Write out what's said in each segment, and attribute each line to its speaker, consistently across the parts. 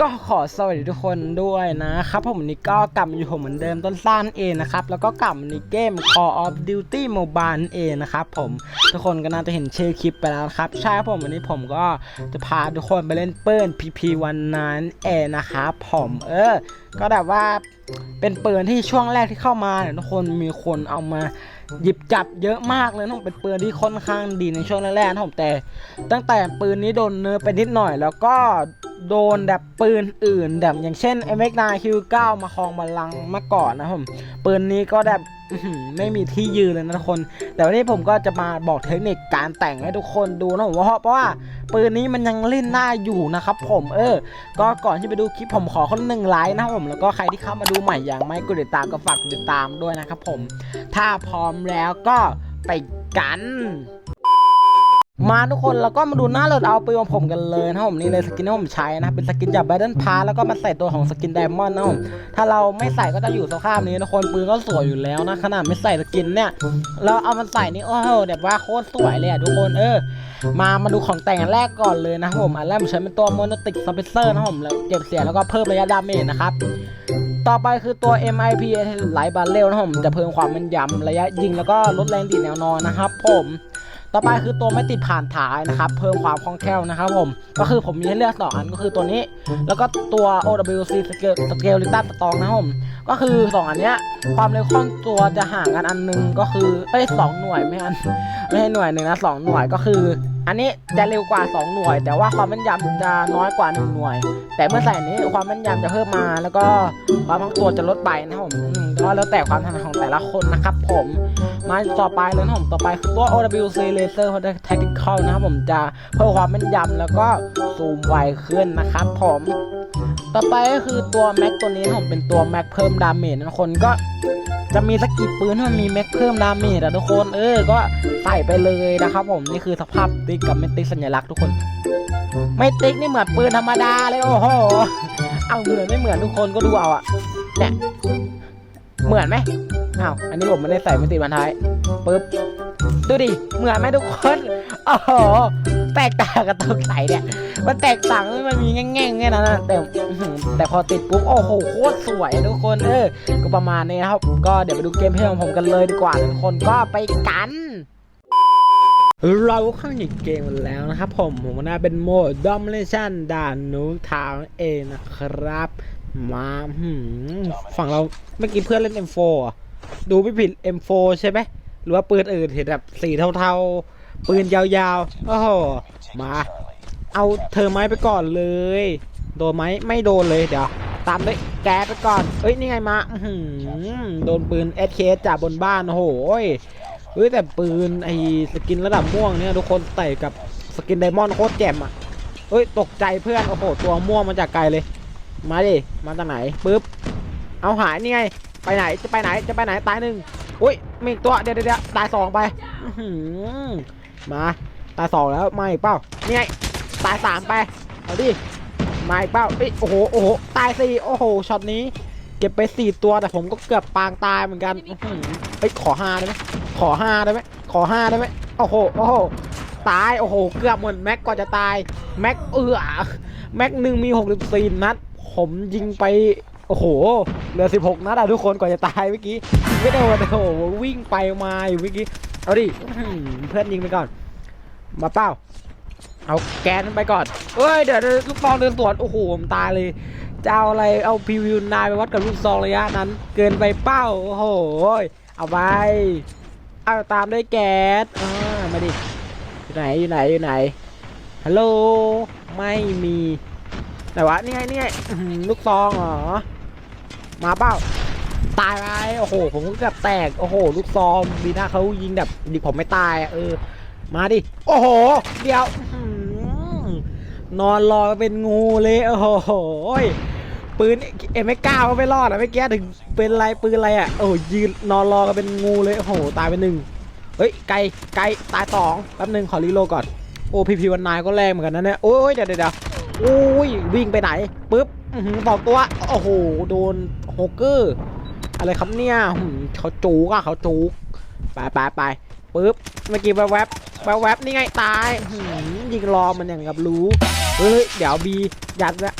Speaker 1: ก็ขอสวัสดีทุกคนด้วยนะครับผมวันนี้ก็กลับมาอยู่ผมเหมือนเดิมต้นซ่านเองนะครับ แล้วก็กลับมาในเกม Call of Duty Mobile เองนะครับผมทุกคนก็น่าจะเห็นชื่อคลิปไปแล้วครับ ใช่ครับผมวันนี้ผมก็จะพาทุกคนไปเล่นเปิล PP วันนั้นเองนะครับผมเออ ก็แบบว่าเป็นปืนที่ช่วงแรกที่เข้ามาเนี่ยทุกคนมีคนเอามาหยิบจับเยอะมากเลยนะผมเป็นปืนที่ค่อนข้างดีในช่วงแรกๆนะผมแต่ ตั้งแต่ปืนนี้โดนเนื้อไปนิดหน่อย แล้วก็ โดนแบบปืนอื่นแบบอย่างเช่น MX9 Q9 มาครองบัลลังก์มาก่อนนะผมปืนนี้ก็แบบไม่มีที่ยืนเลยนะทุกคน แต่วันนี้ผมก็จะมาบอกเทคนิคการแต่งให้ทุกคนดูนะผมว่าเพราะว่าปืนนี้มันยังเล่นได้าอยู่นะครับผมเออ ก็ก่อนที่ไปดูคลิปผมขอคนหนึ่งไลค์นะครับผมแล้วก็ใครที่เข้ามาดูใหม่อย่างไม่กดติดตามก็ฝากติดตามด้วยนะครับผม ถ้าพร้อมแล้วก็ไปกัน มาทุกคนแล้วก็มาดูหน้าโหลดเอาปืนของผมกันเลยนะผมนี่เลยสกินที่ผมใช้นะเป็นสกินจาก Battle Pass แล้วก็มาใส่ตัวของสกิน Diamond นะครับผมถ้าเราไม่ใส่ก็จะอยู่สภาพนี้นะคนปืนก็สวยอยู่แล้วนะขนาดไม่ใส่สกินเนี่ยเราเอามันใส่นี่โอ้โหแบบว่าโคตรสวยเลยอะทุกคนเออ มามาดูของแต่งอันแรกก่อนเลยนะผมอันแรกผมใช้เป็นตัว Monotic Suppressor นะผมแล้วเก็บเสียงแล้วก็เพิ่มระยะดาเมจนะครับต่อไปคือตัว MIP Light Barrel นะครับผมจะเพิ่มความม่นยำระยะยิงแล้วก็ลดแรงดีดแนวนอนนะครับผม ต่อไปคือตัวไม่ติดผ่านถ่ายนะครับ เพิ่มความคล่องแคล่วนะครับผม ก็คือผมมีให้เลือกสองอันก็คือตัวนี้ แล้วก็ตัว OWC Scale Skeleton Strong นะครับผม ก็คือสองอันเนี้ยความเร็วคล่องตัวจะห่างกันอันหนึงก็คือเอ้ยสองหน่วยไม่อันไม่ใช่หน่วยหนึ่งนะสองหน่วยก็คือ อันนี้จะเร็วกว่า 2 หน่วย แต่ว่าความแม่นยำจะน้อยกว่า 1 หน่วย แต่เมื่อใส่อันนี้ความแม่นยำจะเพิ่มมาแล้วก็ ความคล่องตัวจะลดไปนะผมก็แล้วแต่ความถนัดของแต่ละคนนะครับผมมาต่อไปเลยนะผมต่อไปคือตัว OWC Laser Tactical นะครับผมจะเพิ่มความแม่นยำแล้วก็ซูมไวขึ้นนะครับผมต่อไปก็คือตัวแม็กตัวนี้ผมเป็นตัวแม็กเพิ่มดาเมจนะทุกคนก็จะมีสกกิดปืนที่มันมีแม็กเพิ่มดาเมจอะทุกคนเออก็ใส่ไปเลยนะครับผมนี่คือสภาพติ๊กกับไม่ติ๊กสัญลักษณ์ทุกคน ไม่ติ๊กนี่เหมือนปืนธรรมดาเลยโอ้โห เอาเหมือนไม่เหมือนทุกคนก็ดูเอาอะเนี่ยเหมือนไหมอ้าวอันนี้ผมไม่ได้ใส่ไม่ติดบรรท้ายปึ๊บดูดิเหมือนไหมทุกคนโอ้โหแตกต่างกับตัวใส่เนี่ยมันแตกต่างมันมีแง่งๆแค่นั้นนะแต่แต่พอติดปุ๊บโอ้โหโคตรสวยทุกคนเออก็ประมาณนี้นะครับ ก็เดี๋ยวไปดูเกมเพลย์ของผมกันเลยดีกว่าทุกคนก็ไปกัน เราเข้าในเกมแล้วนะครับผมผมน่าเป็นโหมด Domination ด่านนูทาวเองนะครับ มาหืมฝั่งเราเมื่อกี้เพื่อนเล่น M4 ดูไม่ผิด M4 ใช่ไหมหรือว่าปืนอื่นเห็นแบบสีเทาๆ ปืนยาวๆ โอ้โห มา เอาเธอไม้ไปก่อนเลย โดนไหมไม่โดนเลยเดี๋ยว ตามด้วยแกสไปก่อน เอ้ย นี่ไงมาหือโดนปืน SK จากบนบ้าน โอ้โหย เฮ้ยแต่ปืนไอ้สกินระดับม่วงเนี่ยทุกคนใส่กับสกินไดมอนด์โคตรแจ่มอะเฮ้ยตกใจเพื่อนโอ้โหตัวม่วงมาจากไกลเลย มาดิมาจากไหนปึ๊บเอาหายนี่ไงไปไหนจะไปไหนจะไปไหนตายหนึ่งอุ้ยมีอีกตัวเดี๋ยวเดี๋ยวเดี๋ยวตายสองไปมาตายสองแล้วมาอีกเปล่านี่ไงตายสามไปเอาดิมาอีกเปล่าอ้โอ้โหโอ้โหตายสี่โอ้โหช็อตนี้ เก็บไปสี่ตัวแต่ผมก็เกือบปางตายเหมือนกัน เอ้ยขอห้าได้ไหมขอห้าได้ไหมขอห้าได้ไหมโอ้โหโอ้โหตายโอ้โหเกือบหมดแม็กกว่าจะตายแม็กเอือแม็กหนึ่งมีหกสิบสี่นัด ผมยิงไปโอ้โหเหลือสิบหกนัดอะทุกคนกว่าจะตายเมื่อกี้ไม่โดนโอ้โหวิ่งไปมาอยู่เมื่อกี้เอาดิเพื่อนยิงไปก่อน มาเป้าเอาแกนไปก่อนเอ้ยเดี๋ยวเดี๋ยวลูกซองเดินสวนโอ้โหผมตายเลยจะเอาอะไรเอาพีวิวนายไปวัดกับลูกซองระยะนั้น เกินไปเป้าโอ้โห เอาไปเอาตามด้วยแก๊สอ่ามาดิอยู่ไหนอยู่ไหนอยู่ไหนฮัลโหลไม่มีไหนวะนี่ไงนี่ไงลูกซองเหรอมาเป้าตายไปโอ้โห ผมก็เกือบแตก โอ้โห ลูกซองบีน่าเขายิงแบบดิผมไม่ตายอะเออ มาดิ โอ้โห เดี๋ยวนอนรอเป็นงูเลย โอ้โห ปืนเอ็มเก้าก็ไม่รอดอะไม่แก้ถึงเป็นไรปืนอะไรอะโอ้ยยืนนอนรอกันเป็นงูเลยโอ้โหตายไปหนึ่งเฮ้ยไกลไกลตายสองแป๊บหนึงขอรีโลก่อนโอ้พีพีวันนายก็แรงเหมือนกันนะเนี่ยโอ้ยเดี๋ยวเดี๋ยวโอ้ยวิ่งไปไหนปุ๊บอื้อหือสองตัวโอ้โหโดนโฮเกอร์อะไรครับเนี่ยเขาจูกอะเขาจูกไปไปไปปุ๊บเมื่อกี้แวบๆแวบนี่ไงตายยิงรอมันอย่างกับรู้ เฮ้ยเดี๋ยวบียัดละ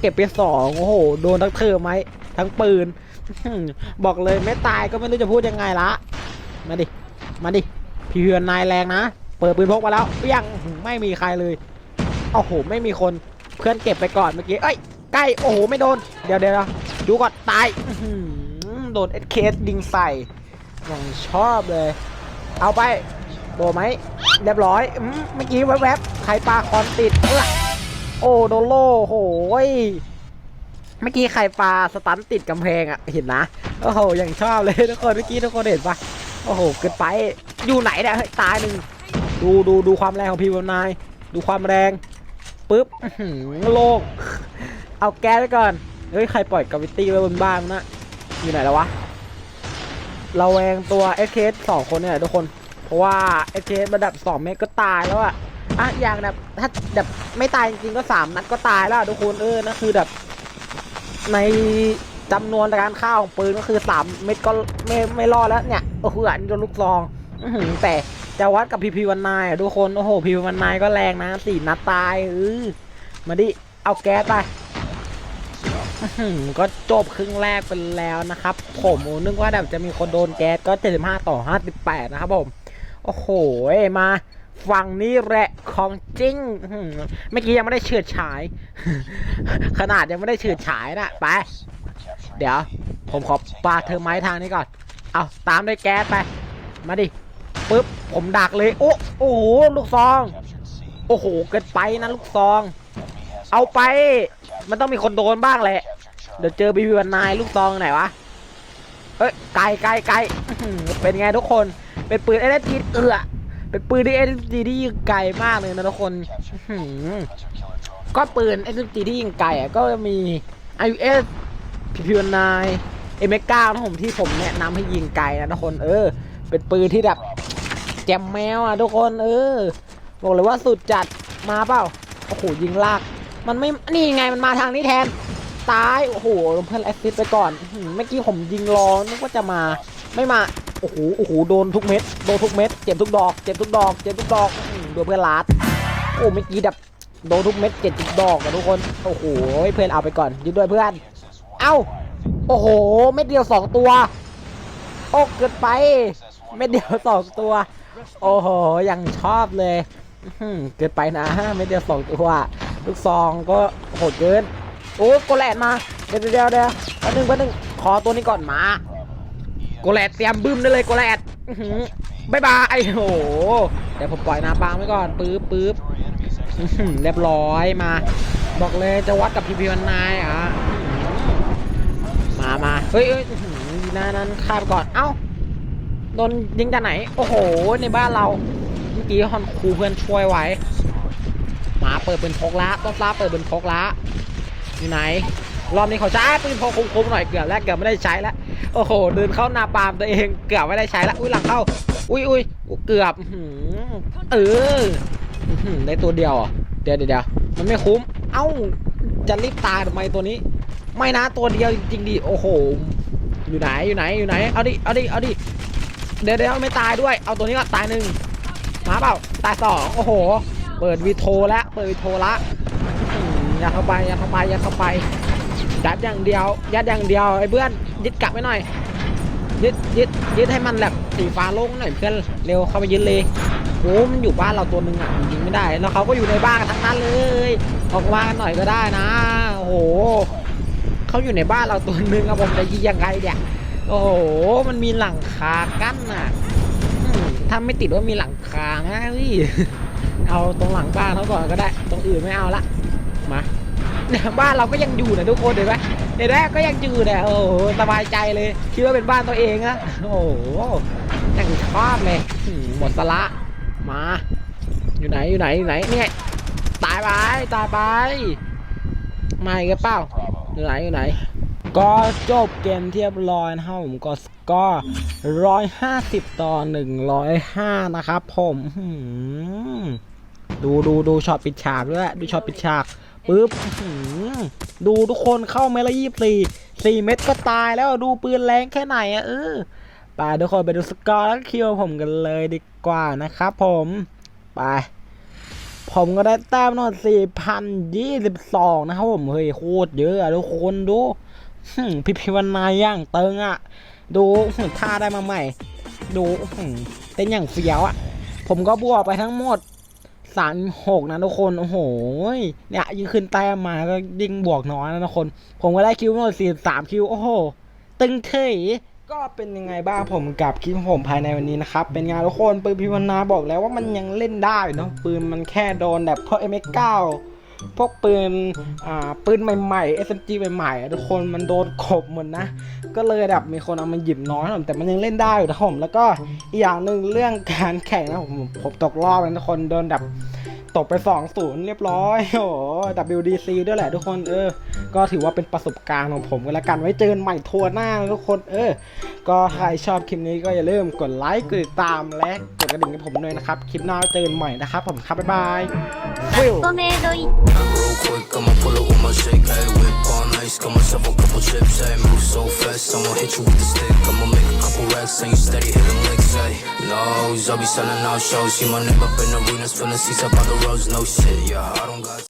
Speaker 1: เก็บไปสองโอ้โห โดนทั้งเธอไหมทั้งปืน บอกเลยไม่ตายก็ไม่รู้จะพูดยังไงละมาดิ มาดิ พี่เฮือนนายแรงนะ เปิดปืนพกมาแล้วเปยังไม่มีใครเลยโอ้โห ไม่มีคนเพื่อนเก็บไปก่อนเมื่อกี้เอ้ยใกล้โอ้โห ไม่โดน เดี๋ยวเดี๋ยวดูก่อนตายโดนเอสเคสดิงใส่อย่างชอบเลย เอาไป โดนไหมเรียบร้อยอืมเมื่อกี้แวบๆใครปลาคอนติดเอ้อโอ้โดโลโหยเมื่อกี้ใครปลาสตันติดกำแพงอะเห็นนะโอ้โหอย่างชอบเลยทุกคนเมื่อกี้ทุกคนเห็นปะโอ้โหเกินไปอยู่ไหนเนี่ยตายหนึ่งดูดูดูความแรงของพีวนนายดูความแรงปุ๊บโลก เอาแก๊สไว้ก่อนเฮ้ยใครปล่อยกาวิตี้ไว้บนบ้านนะอยู่ไหนแล้ววะเราแวงตัว s k สองคนเนี่ยทุกคน ราะว่า s k ระดับ2เมตรก็ตายแล้วอะอะอย่างแบบถ้าแบบไม่ตายจริงๆก็ 3 นัดก็ตายแล้วทุกคนเออนั่นคือแบบในจำนวนการฆ่าของปืนก็คือ 3 เม็ดก็ไม่ไม่รอดแล้วเนี่ยโอ้โหอันนี้โดนลูกซองอืแต่จะวัดกับพีพีวันนายอะทุกคนโอ้โหพีพีวันนายก็แรงนะสี่นัดตายเออมาดิเอาแก๊สไปอืก็จบครึ่งแรกไปแล้วนะครับ ผมนึกว่าแบบจะมีคนโดนแก๊สก็ 75 ต่อ 58 นะครับผม โอ้โหมาฝั่งนี้แหละของจริงเมื่อกี้ยังไม่ได้เฉิดฉาย ขนาดยังไม่ได้เฉิดฉายนะไป เดี๋ยว ผมขอปาเธอไม้ทางนี้ก่อน เอาตามด้วยแก๊สไป มาดิปุ๊บ ผมดักเลย โอ้โอ้โห ลูกซอง โอ้โห เกินไปนะลูกซอง เอาไป มันต้องมีคนโดนบ้างแหละ เดี๋ยวเจอบีบีวันนายลูกซองไหนวะ เอ้ย ไกลไกลไกล้เป็นไงทุกคน เป็นปืนเอเจีเอือเป็นปืนที่เอจีที่ยิงไกลมากเลยนะทุกคนก็ปืนเอจีที่ยิงไกลอะก็มี IUS พีพีวันายเอ็มก้านะผมที่ผมแนะนำให้ยิงไกลนะทุกคน เออ เป็นปืนที่แบบแจมแมวอะทุกคน เออบอกเลยว่าสุดจัดมาเปล่าโอ้โหยิงลาก มันไม่นี่ไงมันมาทางนี้แทนตายโอ้โหเพื่อนแอสซิสไปก่อนเมื่อกี้ผมยิงรอนึกว่าจะมาไม่มา โอ้โหโอ้โหโดนทุกเม็ดโดนทุกเม็ดเจ็บทุกดอกเจ็บทุกดอกเจ็บทุกดอกอื้อหือโดนเพื่อนลาดโอ้เมื่อกี้แบบโดนทุกเม็ดเจ็บทุกดอกอะทุกคนโอ้โหเพื่อนเอาไปก่อนยืดด้วยเพื่อน เอ้าโอ้โหเม็ดเดียวสองตัวโอ้เกินไปเม็ดเดียวสองตัว โอ้โหยังชอบเลยเกินไปนะเม็ดเดียวสองตัวลูกซองก็โหดเกินโอ้โกแลดมาเดี๋ยวเดี๋ยวเดี๋ยวแป๊บนึงแป๊บนึงขอตัวนี้ก่อนมา โกแลดเตรียมบึ้มได้เลยโกแลดบายบายโอ้โหเดี๋ยวผมปล่อยนาปางไว้ก่อนปื๊บปื๊บเรียบร้อยมา บอกเลยจะวัดกับพีพีวันนายอะมามาเฮ้ยเฮ้ยนานั้นข้ามก่อนเอ้าโดนยิงจากไหน โอ้โห ในบ้านเรา เมื่อกี้ฮอนคูเพื่อนช่วยไว้ มาเปิดเป็นพกละต้นฟ้าเปิดเป็นพกละอยู่ไหน รอบนี้เขาใช้ปืนพกคุ้มๆหน่อยเกือบแล้วเกือบไม่ได้ใช้แล้ว โอ้โห เดินเข้านาปามตัวเองเกือบไม่ได้ใช้แล้วอุ้ยหลังเข้า อุ้ยอุ้ยเกือบเออได้ตัวเดียวเหรอะเดี๋ยวเดี๋ยวมันไม่คุ้ม เอ้าจะรีบตายทำไมตัวนี้ ไม่นะตัวเดียวจริงๆดิโอ้โห อยู่ไหนอยู่ไหนอยู่ไหนเอาดิเอาดิเอาดิเดี๋ยวเดี๋ยวไม่ตายด้วย เอาตัวนี้ก็ตายหนึ่งมาเปล่าตายสองโอ้โห เปิดวีโทแล้วเปิดวีโทละอยัดเข้าไปยัดเข้าไปยัดเข้าไป ยัดอย่างเดียว ยัดอย่างเดียวไอ้เพื่อนยึดกลับไว้หน่อย ยึดยึดยึดให้มันแบบสีฟ้าลงหน่อยเพื่อนเร็วเข้าไปยึดเลยโอ้มันอยู่บ้านเราตัวหนึ่งอะยิงไม่ได้แล้วเขาก็อยู่ในบ้านทั้งนั้นเลยออกมากันหน่อยก็ได้นะโอ้โหเขาอยู่ในบ้านเราตัวหนึ่งอะผมจะยิงยังไงเนี่ยโอ้โหมันมีหลังคากั้นน่ะถ้าไม่ติดว่ามีหลังคานะพี่เอาตรงหลังบ้านเขาก่อนก็ได้ ตรงอื่นไม่เอาละมา บ้านเราก็ยังอยู่นะทุกคนเห็นไหมเห็นไหมก็ยังอยู่เนี่ยโอ้โหสบายใจเลยคิดว่าเป็นบ้านตัวเองอะโอ้โหยังชอบเลยอืมหมดสละมา อยู่ไหนอยู่ไหนอยู่ไหนเนี่ยตายไปตายไปมาอีกเปล่าอยู่ไหนอยู่ไหนก็จบเกมเรียบร้อยนะครับผมก็สกอร์ร้อยห้าสิบต่อหนึ่งร้อยห้านะครับผมดูดูดูช็อตปิดฉากด้วยดูช็อตปิดฉาก ปึ๊บดูทุกคนเข้าเมละยี่สี่สี่เม็ดก็ตายแล้วดูปืนแรงแค่ไหนอะเออไปทุกคนไปดูสกอร์แล้วคิวผมกันเลยดีกว่านะครับผมไปผมก็ได้แต้มนอน4,022นะครับผมเฮ้ยโคตรเยอะอะทุกคนดูหึ่พิพิวรรณาย่างเติงอะดูท่าได้มาใหม่ ดูเต้นอย่างเฟี้ยวอะผมก็บวกไปทั้งหมด สามหกนะทุกคน โอ้โห เนี่ยยิ่งขึ้นแต้มมาก็ยิ่งบวกน้อยนะทุกคน ผมก็ได้คิวทั้งหมด43คิว โอ้โห ตึงเทยก็เป็นยังไงบ้างผมกับคลิปผมภายในวันนี้นะครับ เป็นงานทุกคนปืนพิวนาบอกแล้วว่ามันยังเล่นได้เนาะปืนมันแค่โดนแบบพวก M9 พวกปืนอ่าปืนใหม่ๆ SMG ใหม่ๆทุกคนมันโดนขบหมดนะ ก็เลยแบบมีคนเอามาหยิบน้อยหน่อยแต่มันยังเล่นได้อยู่นะผมแล้วก็อีกอย่างหนึ่งเรื่องการแข่งนะผมผมตกรอบนะทุกคนโดนแบบตกไป2 0เรียบร้อย โอ้โห WDC ด้วยแหละทุกคน เออ ก็ถือว่าเป็นประสบการณ์ของผมกันละกัน ไว้เจอกันใหม่ทัวร์หน้านะทุกคน เออ ก็ใครชอบคลิปนี้ก็อย่าลืมกดไลค์ กดติดตามและก กระดิ่งให้ผมด้วยนะครับ คลิปหน้าเจอกันใหม่นะครับ ผมครับ บ๊ายบายฟิ
Speaker 2: ว quick, I'ma pull up with my shake. Hey, whip all nice, got myself a couple chips. Hey, move so fast, I'ma hit you with the stick. I'ma make a couple racks, and you steady hitting licks. Hey, no, I'll be selling out shows. See my name up in arenas, filling seats up by the rows. No shit, yeah, I don't got.